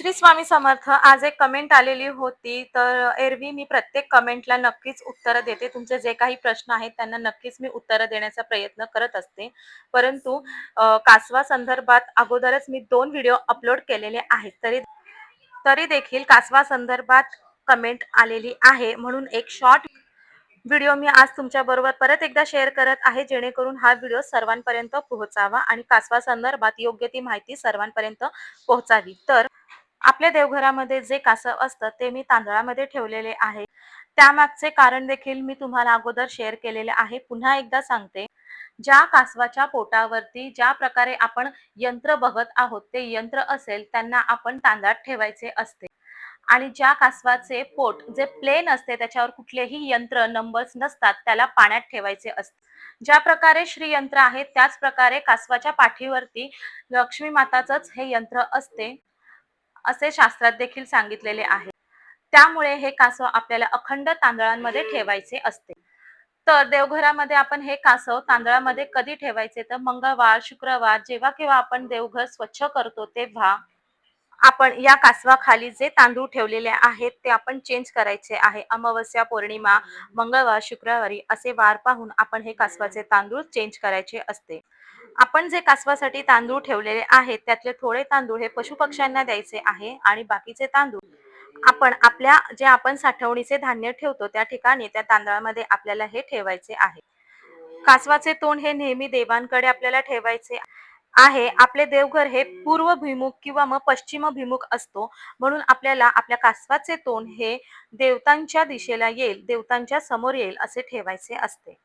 श्री स्वामी समर्थ आज एक कमेंट आलेली होती. तर एरवी मी प्रत्येक कमेंटला नक्कीच उत्तरं देते. तुमचे जे काही प्रश्न आहेत त्यांना नक्कीच मी उत्तरं देण्याचा प्रयत्न करत असते. परंतु कासवा संदर्भात अगोदरच मी दोन व्हिडिओ अपलोड केलेले आहेत. तरी तरी देखील कासवा संदर्भात कमेंट आलेली आहे. म्हणून एक शॉर्ट व्हिडिओ मी आज तुमच्या बरोबर परत एकदा शेअर करत आहे. जेणेकरून हा व्हिडिओ सर्वांपर्यंत पोहोचावा आणि कासवा संदर्भात योग्य ती माहिती सर्वांपर्यंत पोहोचावी. तर आपल्या देवघरामध्ये जे कासव असतं ते मी तांदळामध्ये ठेवलेले आहे. त्यामागचे कारण देखील मी तुम्हाला अगोदर शेअर केलेले आहे. पुन्हा एकदा सांगते. ज्या कासवाच्या पोटावरती ज्या प्रकारे आपण यंत्र बघत आहोत ते यंत्र असेल त्यांना आपण तांदळात ठेवायचे असते. आणि ज्या कासवाचे पोट जे प्लेन असते त्याच्यावर कुठलेही यंत्र नंबर्स नसतात त्याला पाण्यात ठेवायचे असते. ज्या प्रकारे श्रीयंत्र आहे त्याच प्रकारे कासवाच्या पाठीवरती लक्ष्मी माताचंच हे यंत्र असते. असे शास्त्रात देखील सांगितलेले आहे. त्यामुळे हे कासव आपल्याला अखंड तांदळांमध्ये ठेवायचे असते. तर देवघरामध्ये आपण हे कासव तांदळामध्ये कधी ठेवायचे? तर मंगळवार शुक्रवार जेव्हा केव्हा आपण देवघर स्वच्छ करतो तेव्हा आपण या कासवाखाली जे तांदूळ ठेवलेले आहेत ते आपण चेंज करायचे आहे. अमावस्या पौर्णिमा मंगळवार शुक्रवारी असे वार पाहून आपण हे कासवाचे तांदूळ चेंज करायचे असते. आपण जे कासवासाठी तांदूळ ठेवलेले आहेत त्यातले थोडे तांदूळ हे पशुपक्ष्यांना द्यायचे आहे आणि बाकीचे तांदूळ आपण आपल्या जे आपण साठवणीचे धान्य ठेवतो त्या ठिकाणी त्या तांदळामध्ये आपल्याला हे ठेवायचे आहे. कासवाचे तोंड हे नेहमी देवांकडे आपल्याला ठेवायचे आहे. आपले देवघर हे पूर्वभिमुख किंवा मग पश्चिमभिमुख असतो म्हणून आपल्याला आपल्या कासवाचे तोंड हे देवतांच्या दिशेला येईल देवतांच्या समोर येईल असे ठेवायचे असते.